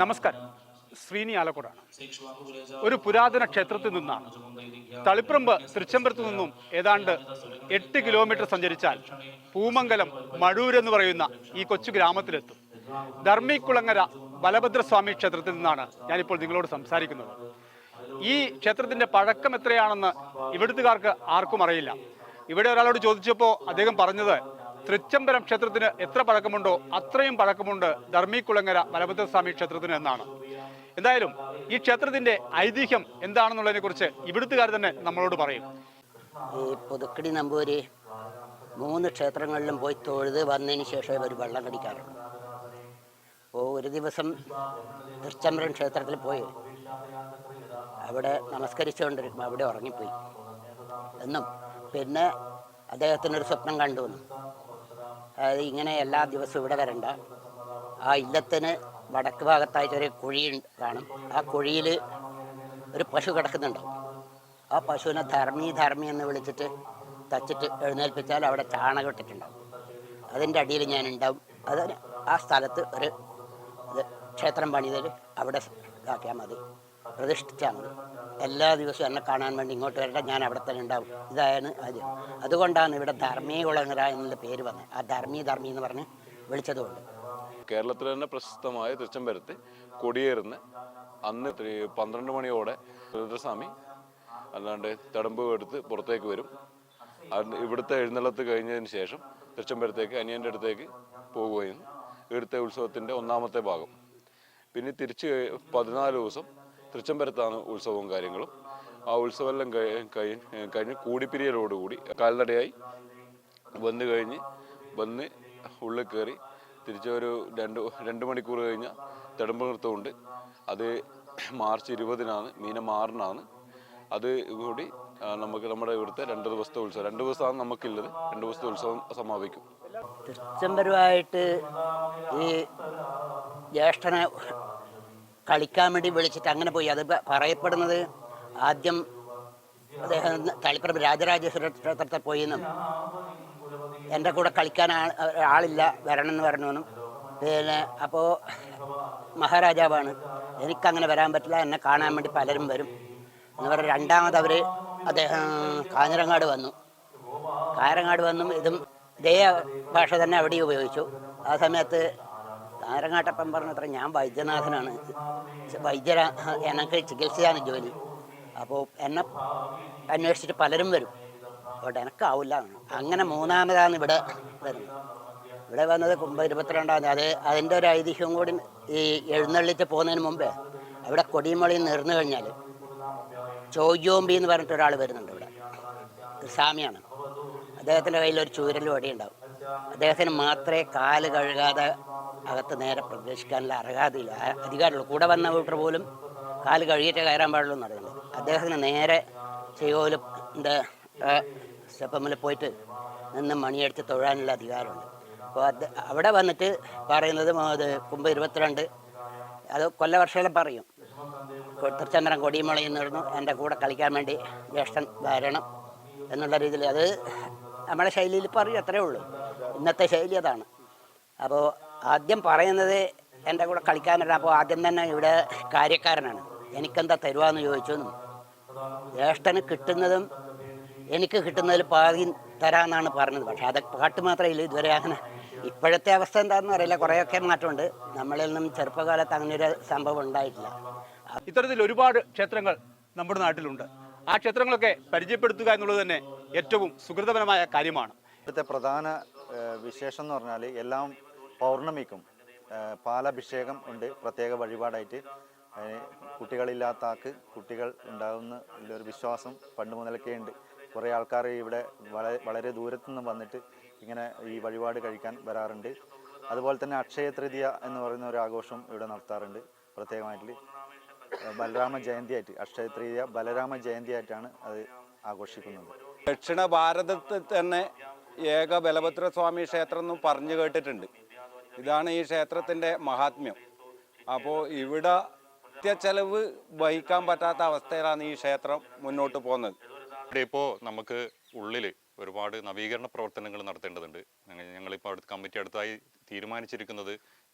നമസ്കാരം. ശ്രീനി ആലക്കോടാണ്. ഒരു പുരാതന ക്ഷേത്രത്തിൽ നിന്നാണ്. തളിപ്രമ്പ് തൃച്ചംബരത്തു നിന്നും ഏതാണ്ട് എട്ട് കിലോമീറ്റർ സഞ്ചരിച്ചാൽ പൂമംഗലം മഴൂർ എന്ന് പറയുന്ന ഈ കൊച്ചു ഗ്രാമത്തിലെത്തും. ധർമ്മിക്കുളങ്ങര ബലഭദ്രസ്വാമി ക്ഷേത്രത്തിൽ നിന്നാണ് ഞാനിപ്പോൾ നിങ്ങളോട് സംസാരിക്കുന്നത്. ഈ ക്ഷേത്രത്തിന്റെ പഴക്കം എത്രയാണെന്ന് ഇവിടുത്തുകാർക്ക് ആർക്കും അറിയില്ല. ഇവിടെ ഒരാളോട് ചോദിച്ചപ്പോൾ അദ്ദേഹം പറഞ്ഞത് തൃച്ചംബരം ക്ഷേത്രത്തിന് എത്ര പഴക്കമുണ്ടോ അത്രയും പഴക്കമുണ്ട് ധർമ്മിക്കുളങ്ങര ബലഭദ്രസ്വാമി ക്ഷേത്രത്തിന് എന്നാണ്. എന്തായാലും ഈ ക്ഷേത്രത്തിന്റെ ഐതിഹ്യം എന്താണെന്നുള്ളതിനെ കുറിച്ച് ഇവിടുത്തുകാർ തന്നെ നമ്മളോട് പറയും. ഈ പുതുക്കടി നമ്പൂരി മൂന്ന് ക്ഷേത്രങ്ങളിലും പോയി തൊഴുത് വന്നതിന് ശേഷം ഇവർ വെള്ളം കടിക്കാറുള്ളൂ അപ്പോൾ ഒരു ദിവസം തൃച്ചംബരം ക്ഷേത്രത്തിൽ പോയി. അവിടെ നമസ്കരിച്ചുകൊണ്ടിരിക്കും അവിടെ ഉറങ്ങിപ്പോയി. എന്നും പിന്നെ അദ്ദേഹത്തിനൊരു സ്വപ്നം കണ്ടു അതായത് ഇങ്ങനെ എല്ലാ ദിവസവും ഇവിടെ വരണ്ട. ആ ഇല്ലത്തിന് വടക്ക് ഭാഗത്തായിട്ട് ഒരു കുഴി കാണും ആ കുഴിയിൽ ഒരു പശു കിടക്കുന്നുണ്ടാവും ആ പശുവിനെ ധർമ്മി ധർമ്മി എന്ന് വിളിച്ചിട്ട് തച്ചിട്ട് എഴുന്നേൽപ്പിച്ചാൽ അവിടെ ചാണകം ഇട്ടിട്ടുണ്ടാവും. അതിന്റെ അടിയിൽ ഞാൻ ഉണ്ടാവും അത് ആ സ്ഥലത്ത് ഒരു ക്ഷേത്രം പണിതൽ അവിടെ ഇതാക്കിയാൽ മതി. പ്രതിഷ്ഠിച്ചാൽ മതി എല്ലാ ദിവസവും എന്നെ കാണാൻ വേണ്ടി ഇങ്ങോട്ട് വരട്ടെ ഞാൻ അവിടെ തന്നെ ഉണ്ടാവും. ഇതാണ് ആദ്യം. അതുകൊണ്ടാണ് ഇവിടെ ധർമ്മീ കുളങ്ങര എന്നുള്ള പേര് വന്നത് ആ ധർമ്മി ധർമ്മി എന്ന് പറഞ്ഞ് വിളിച്ചതുകൊണ്ട്. കേരളത്തിൽ തന്നെ പ്രശസ്തമായ തൃച്ചംബരത്ത് കൊടിയേറുന്ന അന്ന് ത്രി- പന്ത്രണ്ട് മണിയോടെ രുദ്രസ്വാമി അല്ലാണ്ട് തടമ്പ് എടുത്ത് പുറത്തേക്ക് വരും. ഇവിടുത്തെ എഴുന്നള്ളത്ത് കഴിഞ്ഞതിന് ശേഷം തൃച്ചംബരത്തേക്ക് അനിയന്റെ അടുത്തേക്ക് പോവുകയും ഇവിടുത്തെ ഉത്സവത്തിന്റെ ഒന്നാമത്തെ ഭാഗം. പിന്നെ തിരിച്ച് പതിനാല് ദിവസം തൃച്ചംബരത്താണ് ഉത്സവവും കാര്യങ്ങളും. ആ ഉത്സവമെല്ലാം കഴിഞ്ഞ് കഴി- കഴിഞ്ഞ് കൂടിപ്പിരിയലോടുകൂടി കാൽനടയായി വന്ന് കഴിഞ്ഞ് വന്ന് ഉള്ളിൽ കയറി തിരിച്ച് ഒരു രണ്ട് രണ്ട് മണിക്കൂർ കഴിഞ്ഞ തെടമ്പ് നൃത്തമുണ്ട്. അത് മാർച്ച് ഇരുപതിനാണ് മീനം ആറിനാണ്. അത് കൂടി നമുക്ക് നമ്മുടെ ഇവിടുത്തെ രണ്ട് ദിവസത്തെ ഉത്സവം രണ്ട് ദിവസമാണ് നമുക്കുള്ളത്. രണ്ട് ദിവസത്തെ ഉത്സവം സമാപിക്കും. തൃച്ചംബരമായിട്ട് ഈ ജ്യേഷ്ഠനെ കളിക്കാൻ വേണ്ടി വിളിച്ചിട്ട് അങ്ങനെ പോയി. അത് പറയപ്പെടുന്നത് ആദ്യം അദ്ദേഹം തളിപ്പറമ്പ് രാജരാജേശ്വര ക്ഷേത്രത്തിൽ പോയി എന്നും എന്റെ കൂടെ കളിക്കാൻ ആളില്ല വരണം എന്ന് പറഞ്ഞു എന്നും പിന്നെ അപ്പോൾ മഹാരാജാവാണ്. എനിക്കങ്ങനെ വരാൻ പറ്റില്ല എന്നെ കാണാൻ വേണ്ടി പലരും വരും എന്ന് പറഞ്ഞാൽ രണ്ടാമത് അവർ അദ്ദേഹം കാഞ്ഞിരങ്ങാട് വന്നു. കാഞ്ഞിരങ്ങാട് വന്നും ഇതും ഇതേ ഭാഷ തന്നെ അവിടെ ഉപയോഗിച്ചു. ആ സമയത്ത് കാഞ്ഞിരങ്ങാട്ടപ്പം പറഞ്ഞത്ര ഞാൻ വൈദ്യനാഥനാണ്. വൈദ്യര എനിക്ക് ചികിത്സയാണ് ജോലി. അപ്പോൾ എന്നെ അന്വേഷിച്ചിട്ട് പലരും വരും. അതുകൊണ്ട് എനക്കാവില്ല. അങ്ങനെ മൂന്നാമതാണ് ഇവിടെ വരുന്നത് ഇവിടെ വന്നത് കുംഭ ഇരുപത്തിരണ്ടാം തീയതി. അത് അതിന്റെ ഒരു ഐതിഹ്യം കൂടി ഈ എഴുന്നള്ളിച്ച് പോകുന്നതിന് മുമ്പേ അവിടെ കൊടിമളി നിർന്നു കഴിഞ്ഞാൽ ചോയ്യോമ്പി എന്ന് പറഞ്ഞിട്ട് ഒരാൾ വരുന്നുണ്ട് ഇവിടെ. സ്വാമിയാണ്. അദ്ദേഹത്തിന്റെ കയ്യിൽ ഒരു ചൂരൽ വടിയുണ്ടാവും. അദ്ദേഹത്തിന് മാത്രമേ കാൽ കഴുകാതെ അകത്ത് നേരെ പ്രവേശിക്കാനുള്ള അർഹതയില്ല. അധികാരമുള്ള കൂടെ വന്ന വീട്ടർ പോലും കാൽ കഴുകിയിട്ട് കയറാൻ പാടുള്ളൂ എന്ന് പറയുന്നത്. അദ്ദേഹത്തിന് നേരെ ചെയ്യോലിന്റെ സ്റ്റെപ്പമ്മിൽ പോയിട്ട് നിന്ന് മണിയടിച്ച് തൊഴാനുള്ള അധികാരമുണ്ട്. അപ്പോൾ അത് അവിടെ വന്നിട്ട് പറയുന്നത് അത് കുമ്പ് ഇരുപത്തിരണ്ട് അത് വർഷങ്ങളെ പറയും. തൃച്ചന്ദ്രൻ കൊടിമളയിൽ നിന്നിരുന്നു എന്റെ കൂടെ കളിക്കാൻ വേണ്ടി ജ്യേഷ്ഠൻ വരണം എന്നുള്ള രീതിയിൽ. അത് നമ്മുടെ ശൈലിയിൽ പറയും അത്രേ ഉള്ളൂ. ഇന്നത്തെ ശൈലി അതാണ്. അപ്പോൾ ആദ്യം പറയുന്നത് എന്റെ കൂടെ കളിക്കാൻ വരണം അപ്പോൾ ആദ്യം തന്നെ ഇവിടെ കാര്യക്കാരനാണ്. എനിക്കെന്താ തരുവാന്ന് ചോദിച്ചു. ജ്യേഷ്ഠന് കിട്ടുന്നതും എനിക്ക് കിട്ടുന്നതിൽ പാതി തരാമെന്നാണ് പറഞ്ഞത്. പക്ഷെ അത് പാട്ട് മാത്രമേ ഇല്ല ഇതുവരെ അങ്ങനെ ഇപ്പോഴത്തെ അവസ്ഥ എന്താണെന്ന് അറിയില്ല. കുറേയൊക്കെ മാറ്റമുണ്ട്. നമ്മളിൽ നിന്നും ചെറുപ്പകാലത്ത് അങ്ങനെ ഒരു സംഭവം ഉണ്ടായിട്ടില്ല. ഇത്തരത്തിൽ ഒരുപാട് ക്ഷേത്രങ്ങൾ നമ്മുടെ നാട്ടിലുണ്ട്. ആ ക്ഷേത്രങ്ങളൊക്കെ പരിചയപ്പെടുത്തുക എന്നുള്ളത് തന്നെ ഏറ്റവും സുഹൃതപരമായ കാര്യമാണ്. ഇവിടുത്തെ പ്രധാന വിശേഷം എന്ന് പറഞ്ഞാൽ എല്ലാം പൗർണമിക്കും പാലഭിഷേകം ഉണ്ട് പ്രത്യേക വഴിപാടായിട്ട്. കുട്ടികളില്ലാത്താക്ക് കുട്ടികൾ ഉണ്ടാകുന്ന ഒരു വിശ്വാസം പണ്ട് മുതലൊക്കെ ഉണ്ട്. കുറേ ആൾക്കാർ ഇവിടെ വളരെ വളരെ ദൂരത്തു നിന്ന് വന്നിട്ട് ഇങ്ങനെ ഈ വഴിപാട് കഴിക്കാൻ വരാറുണ്ട്. അതുപോലെ തന്നെ അക്ഷയ തൃതീയ എന്ന് പറയുന്ന ഒരു ആഘോഷം ഇവിടെ നടത്താറുണ്ട് പ്രത്യേകമായിട്ട്. ബലരാമ ജയന്തിയായിട്ട് അക്ഷയ തൃതീയ ബലരാമ ജയന്തിയായിട്ടാണ് അത് ആഘോഷിക്കുന്നത്. ദക്ഷിണ ഭാരതത്തിൽ തന്നെ ഏക ബലഭദ്രസ്വാമി ക്ഷേത്രം എന്ന് പറഞ്ഞു കേട്ടിട്ടുണ്ട്. ഇതാണ് ഈ ക്ഷേത്രത്തിന്റെ മഹാത്മ്യം. അപ്പോൾ ഇവിടെ ചെലവ് വഹിക്കാൻ പറ്റാത്ത അവസ്ഥയിലാണ് ഈ ക്ഷേത്രം മുന്നോട്ട് പോകുന്നത്. ഇവിടെ ഇപ്പോൾ നമുക്ക് ഉള്ളിൽ ഒരുപാട് നവീകരണ പ്രവർത്തനങ്ങൾ നടത്തേണ്ടതുണ്ട്. ഞങ്ങളിപ്പോൾ അടുത്ത് കമ്മിറ്റി അടുത്തായി തീരുമാനിച്ചിരിക്കുന്നത്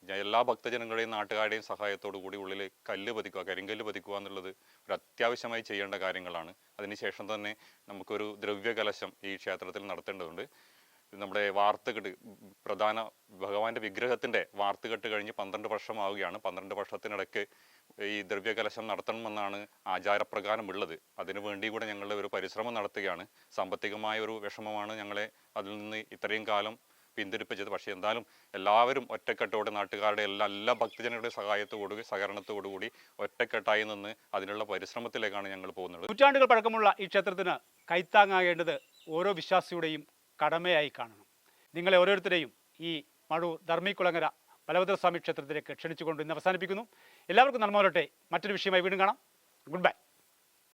എല്ലാ ഭക്തജനങ്ങളുടെയും നാട്ടുകാരുടെയും സഹായത്തോടു കൂടി ഉള്ളിൽ കല്ല് പതിക്കുക കരിങ്കല്ല് പതിക്കുക എന്നുള്ളത് ഒരു അത്യാവശ്യമായി ചെയ്യേണ്ട കാര്യങ്ങളാണ്. അതിനുശേഷം തന്നെ നമുക്കൊരു ദ്രവ്യകലശം ഈ ക്ഷേത്രത്തിൽ നടത്തേണ്ടതുണ്ട്. നമ്മുടെ വാർത്തുകെട്ട് പ്രധാന ഭഗവാന്റെ വിഗ്രഹത്തിന്റെ വാർത്തുകെട്ട് കഴിഞ്ഞ് പന്ത്രണ്ട് വർഷമാവുകയാണ്. പന്ത്രണ്ട് വർഷത്തിനിടയ്ക്ക് ഈ ദ്രവ്യകലശം നടത്തണമെന്നാണ് ആചാരപ്രകാരം ഉള്ളത് അതിനു വേണ്ടി കൂടെ ഞങ്ങൾ ഒരു പരിശ്രമം നടത്തുകയാണ്. സാമ്പത്തികമായ ഒരു വിഷമമാണ് ഞങ്ങളെ അതിൽ നിന്ന് ഇത്രയും കാലം പിന്തിരിപ്പിച്ചത്. പക്ഷേ എന്തായാലും എല്ലാവരും ഒറ്റക്കെട്ടോടെ നാട്ടുകാരുടെ എല്ലാ എല്ലാ ഭക്തജനങ്ങളുടെ സഹായത്തോടുകൂടി സഹകരണത്തോടുകൂടി ഒറ്റക്കെട്ടായി നിന്ന് അതിനുള്ള പരിശ്രമത്തിലേക്കാണ് ഞങ്ങൾ പോകുന്നത്. നൂറ്റാണ്ടുകൾ പഴക്കമുള്ള ഈ ക്ഷേത്രത്തിന് കൈത്താങ്ങാകേണ്ടത് ഓരോ വിശ്വാസിയുടെയും കടമയായി കാണണം. നിങ്ങളെ ഓരോരുത്തരെയും ഈ മഴൂർ ധർമ്മിക്കുളങ്ങര ബലഭദ്രസ്വാമി ക്ഷേത്രത്തിലേക്ക് ക്ഷണിച്ചുകൊണ്ട് ഇന്ന് അവസാനിപ്പിക്കുന്നു. എല്ലാവർക്കും നന്മ വരട്ടെ. മറ്റൊരു വിഷയമായി വീണ്ടും കാണാം. Good bye.